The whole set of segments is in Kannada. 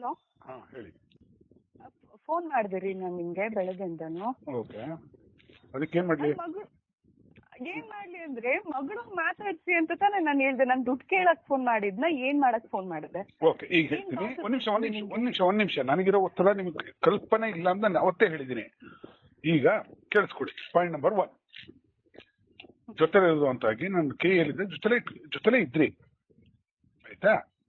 ಹಲೋ. ಹಾ ಹೇಳಿ. ಫೋನ್ ಮಾಡಿದಿರಿ ನಾನು ನಿಮ್ಗೆ ಬೆಳಗ್ಗೆಯಿಂದನು. ಓಕೆ. ಅದಕ್ಕೆ ಏನ್ ಮಾಡ್ಲಿ ಮಗಳು ಏನ್ ಮಾಡ್ಲಿ ಅಂದ್ರೆ ಮಗಳು ಮಾತಾಡ್ಸಿ ಅಂತ ತಾನೇ ನಾನು ಹೇಳ್ದೆ. ನಾನು ದುಡ್ಡು ಕೇಳಕ್ ಫೋನ್ ಮಾಡಿದ್ನ ಏನ್ ಮಾಡಕ್ ಫೋನ್ ಮಾಡಿದೆ? ಓಕೆ ಈಗ ಹೇಳ್ತೀನಿ. ಒಂದ್ ನಿಮಿಷ ಒಂದ್ ನಿಮಿಷ ಒಂದ್ ನಿಮಿಷ ಒಂದ್ ನಿಮಿಷ. ನನಗಿರೋ ಒತ್ತಡ ನಿಮ್ಗೆ ಕಲ್ಪನೆ ಇಲ್ಲ ಅಂತ ನಾನು ಅವತ್ತೇ ಹೇಳಿದ್ದೀನಿ. ಈಗ ಕೇಳಿಸ್ಕೊಡಿ. ಪಾಯಿಂಟ್ ನಂಬರ್ ಒನ್ ಜೊತೆ ಇರುವಂತಾಗಿ ನಾನು ಕೈ ಹೇಳಿದ್ರೆ ಜೊತೆಲೆ ಜೊತೆಲೆ ಇದ್ರಿ. ಆಯ್ತಾ?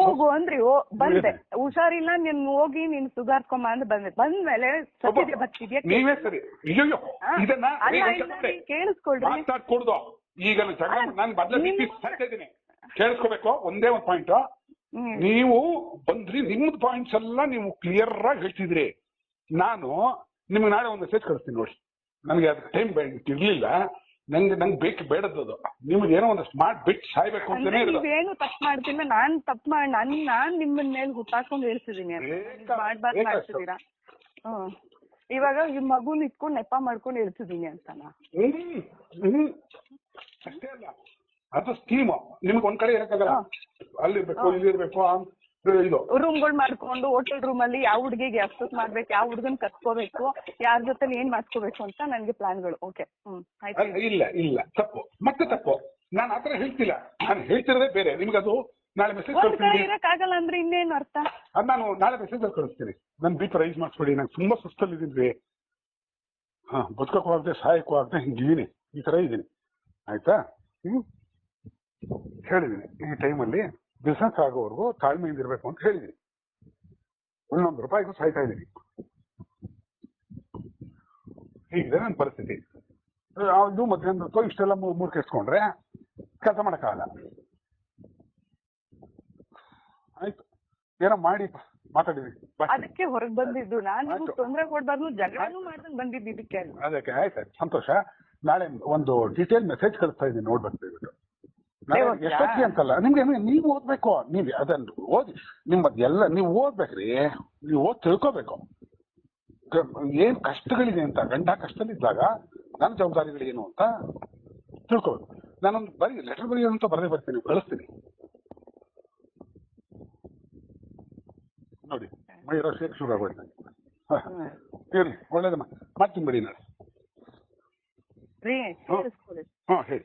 ಹೋಗು ಅಂದ್ರಿ ಬಂದೆ. ಹುಷಾರಿಲ್ಲ ನಿನ್ ಹೋಗಿ ನೀನ್ ಸುಧಾರ್ಕೊಂಬ ಅಂತ ಬಂದೆ. ಬಂದ್ಮೇಲೆ ಸತ್ಯದೆ ನೀವೇ ಸರಿ. ಅಯ್ಯೋ ಇದನ್ನ ಕೇಳಿಸ್ಕೊಳ್ರಿ. ಮಾತಾಡ್ಕೊಡ್ದು. ಈಗ ನಾನು ಜಗಳ ಅಲ್ಲ, ನಾನು ಬದಲ ಇದ್ದೀನಿ. ಕೇಳಿಸ್ಕೋಬೇಕು? ಒಂದೇ ಒಂದು ಪಾಯಿಂಟ್ ನೀವು ಬಂದ್ರಿ ನಿಮ್ದು ಪಾಯಿಂಟ್ಸ್ ಎಲ್ಲ ನೀವು ಕ್ಲಿಯರ್ ಆಗಿ ಹೇಳ್ತಿದ್ರಿ. ನಾನು ನಿಮ್ಗೆ ನಾಳೆ ಒಂದು ಮೆಸೇಜ್ ಕಳಿಸ್ತೀನಿ ನೋಡಿ. ನನಗೆ ಅದಕ್ಕೆ ಟೈಮ್ ಇರ್ಲಿಲ್ಲ. ನಂಗೆ ನಂಗೆ ಬೇಕು ಬೇಡದ್ದು ನಿಮ್ಗೆ ಏನೋ ಒಂದಷ್ಟು ಮಾಡಿ ಬಿಟ್ಟು ಸಾಯ್ಬೇಕು ಅಂತಾನೆ ಇರೋದು. ನೀವೇನು ತಪ್ಪು ಮಾಡ್ತೀನಿ ನಾನ್ ತಪ್ಪು ಮಾಡಿ ನನ್ ನಾನ್ ನಿಮ್ಮನ್ ಮೇಲೆ ಹುಟ್ಟಾಕೊಂಡು ಇರ್ತಿದೀನಿ ಅಂತ. ಬೇಕಾ- ಮಾಡ್ಬಾರ್ದು ಬೇಕಾ ಮಾಡ್ತಿದ್ದೀರಾ? ಹ್ಮ್. ಇವಾಗ ಈ ಮಗುನ್ ಇಟ್ಕೊಂಡು ನೆಪ ಮಾಡ್ಕೊಂಡು ಇರ್ತಿದೀನಿ ಅಂತನಾ? ಹ್ಮ್ ಅಷ್ಟೇ ಅಲ್ಲ. ಅದು ಸ್ಕೀಮ್ ನಿಮ್ಗೆ ಒಂದ್ ಕಡೆ ಇರಕ್ಕಾಗಲ್ಲ. ಅಲ್ಲಿರ್ಬೇಕು ಇಲ್ಲಿರ್ಬೇಕು ಇದು. ರೂಮ್ಗಳು ಮಾಡ್ಕೊಂಡು ಹೋಟೆಲ್ ರೂಮ್ ಅಲ್ಲಿ ಯಾವ ಹುಡುಗಿಗೆ ಅಷ್ಟೊತ್ ಮಾಡ್ಬೇಕು ಯಾವ ಹುಡುಗನ್ ಕತ್ಕೋಬೇಕು ಯಾರ ಜೊತೆ ಏನ್ ಮಾಡ್ಕೋಬೇಕು ಅಂತ ನನ್ಗೆ ಪ್ಲಾನ್ಗಳು ಓಕೆ ಹ್ಮ್ ಆಯ್ತು. ಇಲ್ಲ ಇಲ್ಲ. ತಪ್ಪು. ಮತ್ತೆ ತಪ್ಪು. ನಾನು ಆತರ ಹೇಳ್ತಿಲ್ಲ. ನಾನು ಹೇಳ್ತಿರೋದೇ ಬೇರೆ. ನಿಮ್ಗೆ ಅದು ನಾಳೆ ಮೆಸೇಜ್ ಇರಕ್ಕಾಗಲ್ಲ ಆಗಲ್ಲ ಅಂದ್ರೆ ಇನ್ನೇನು ಅರ್ಥ? ಅದು ನಾನು ನಾಳೆ ಮೆಸೇಜ್ ಅಲ್ಲಿ ಕಳಿಸ್ತೀನಿ. ನನ್ ಬಿ ಪ್ರೈಸ್ ರೈಸ್ ಮಾಡಿಸ್ಬೇಡಿ ನಂಗೆ ತುಂಬಾ ಸುಸ್ತಲ್ಲಿದ್ದೀನಿ ಹಾ ಬದುಕಕ್ಕೂ ಆಗದೆ ಸಹಾಯಕ್ಕೂ ಆಗದೆ ಹಿಂಗಿದ್ದೀನಿ. ಈ ತರ ಇದ್ದೀನಿ. ಆಯ್ತಾ? ಹ್ಮ್? ಹೇಳಿದೀನಿ. ಈ ಟೈಮಲ್ಲಿ ಬಿಸ್ನೆಸ್ ಆಗೋವರೆಗೂ ತಾಳ್ಮೆಯಿಂದ ಇರಬೇಕು ಅಂತ ಹೇಳಿದ್ದೀನಿ ಒಂದೊಂದು ರೂಪಾಯಿಗೂ ಸಾಯ್ತಾ ಇದ್ದೀನಿ ಹೀಗಿದೆ ನನ್ನ ಪರಿಸ್ಥಿತಿ. ಅದು ರೂಪಾಯಿ ಇಷ್ಟೆಲ್ಲ ಮೂರು ಕೆಡ್ಸ್ಕೊಂಡ್ರೆ ಕೆಲಸ ಮಾಡೋಕ್ಕಾಗಲ್ಲ. ಆಯ್ತು. ಏನೋ ಮಾಡಿ ಮಾತಾಡಿದ್ವಿ. ಅದಕ್ಕೆ ಹೊರಗೆ ಬಂದಿದ್ದು. ನಾನು ತೊಂದರೆ ಕೊಡಬಾರ್ದು ಕೊಡ್ಬಾರ್ದು ಜಗಳನೂ ಮಾಡ್ಕೊಂಡು ಬಂದಿದ್ದು ಇದಕ್ಕೆ ಅದಕ್ಕೆ ಆಯ್ತು ಸಂತೋಷ. ನಾಳೆ ಒಂದು ಡೀಟೇಲ್ ಮೆಸೇಜ್ ಕಳಿಸ್ತಾ ಇದ್ದೀನಿ ನೋಡ್ಬೇಕು ಎಷ್ಟೊತ್ತಿಗೆ ಅಂತಲ್ಲ ನಿಮ್ಗೆ ಏನು- ನೀವು ಓದ್ಬೇಕು? ನೀವು ಅದನ್ನು ಓದಿ ನಿಮ್ಮ ಎಲ್ಲ ನೀವು ಓದ್ಬೇಕ್ರಿ ನೀವು ಓದ್ ತಿಳ್ಕೊಬೇಕು. ಏನ್ ಕಷ್ಟಗಳಿದೆ ಅಂತ ಗಂಡ ಕಷ್ಟದಲ್ಲಿದ್ದಾಗ ನನ್ನ ಜವಾಬ್ದಾರಿಗಳೇನು ಅಂತ ತಿಳ್ಕೊಬೇಕು. ನಾನೊಂದು ಬರೀ ಲೆಟರ್ ಬರೀ ಅಂತ ಬರದೇ ಬರ್ತೀನಿ ಕಳಿಸ್ತೀನಿ ನೋಡಿ ಮೈರೋ ಶೇಕ್ ಶುರು ಆಗೋಯ್ತು. ಇರ್ಲಿ ಒಳ್ಳೇದಮ್ಮ ಮಾಡ್ತೀನಿ ಬಿಡಿ ನಾಳೆ. ಹಾ ಹೇಳಿ.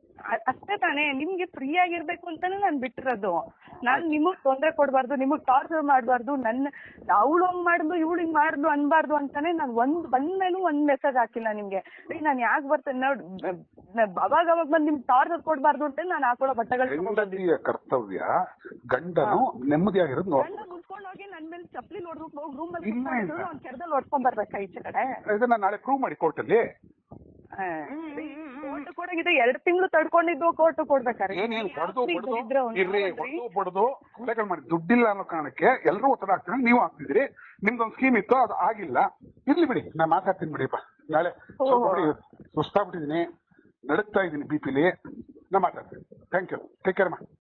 ಅಷ್ಟೇ ತಾನೇ ನಿಮ್ಗೆ ಫ್ರೀ ಆಗಿರ್ಬೇಕು ಅಂತಾನೆ ನಾನ್ ಬಿಟ್ಟಿರೋದು. ನಾನ್ ನಿಮಗ್ ತೊಂದ್ರೆ ಕೊಡ್ಬಾರ್ದು ನಿಮಗ್ ಟಾರ್ಚರ್ ಮಾಡ್ಬಾರ್ದು ನನ್ನ ಅವಳು ಹಂಗ್ ಮಾಡ್ದು ಇವಳು ಹಿಂಗ್ ಮಾಡ್ದು ಅನ್ಬಾರ್ದು ಅಂತಾನೆ ನಾನ್ ಒಂದ್ ಬಂದ್ಮೇಲೂ ಒಂದ್ ಮೆಸೇಜ್ ಹಾಕಿಲ್ಲ ನಿಮ್ಗೆ. ನಾನ್ ಯಾಕೆ ಬರ್ತೇನೆ ನೋಡ್ ಅವಾಗ ಅವಾಗ ಬಂದ್ ನಿಮ್ಗೆ ಟಾರ್ಚರ್ ಕೊಡ್ಬಾರ್ದು ಅಂತ ನಾನು ಹಾಕೊಳ್ಳೋ ಬಟ್ಟೆಗಳು ಕರ್ತವ್ಯ ಗಂಡನು ನೆಮ್ಮದಿಯಾಗಿರೋದು ಗಂಡ ಮುಟ್ಕೊಂಡು ಹೋಗಿ ನನ್ ಮೇಲೆ ಚಪ್ಲಿ ನೋಡ್ಬಿಟ್ಟು ಹೋಗಿ ರೂಮ್ ಅಲ್ಲಿ. ಕೆರದಲ್ಲಿ ಹೊಡ್ಕೊಂಡ್ ಬರ್ಬೇಕಾ ಈಚೆ ಕಡೆ? ನಾಳೆ ಪ್ರೂವ್ ಮಾಡಿ ಕೋರ್ಟಲ್ಲಿ ಕೋರ್ಟ್ ಕೊಡಂಗಿದೆ ಎರಡ್ ತಿಂಗಳು ತಡ್ಕೊಂಡಿದ್ದು ಕೋರ್ಟ್ ಕೊಡ್ಬೇಕಾರೆ ಏನೇನು ಹೊಡೆದು ಇರ್ರಿ ನೋಡ್ರಿ. ಹೊಡೆದು ಬಡ್ದು ಕೊಲೆಗಳು ಮಾಡಿ. ದುಡ್ಡಿಲ್ಲ ಅನ್ನೋ ಕಾರಣಕ್ಕೆ ಎಲ್ಲರೂ ಒತ್ತಡ ಹಾಕ್ತಾರೆ ನೀವು ಹಾಕ್ತಿದ್ರಿ. ನಿಮ್ದೊಂದು ಸ್ಕೀಮ್ ಇತ್ತು ಅದು ಆಗಿಲ್ಲ. ಇರ್ಲಿ ಬಿಡಿ. ನಾ ಮಾತಾಡ್ತೀನಿ ಬಿಡಿಪ್ಪ ನಾಳೆ ಸುಸ್ತಾಗ್ಬಿಟ್ಟಿದೀನಿ. ನಡುಕ್ತಾ ಇದ್ದೀನಿ ಬಿ ಪಿಲಿ ನಾ ಮಾತಾಡ್ತೀನಿ. ಥ್ಯಾಂಕ್ ಯು ಟೇಕ್ ಕೇರ್ ಮಾ.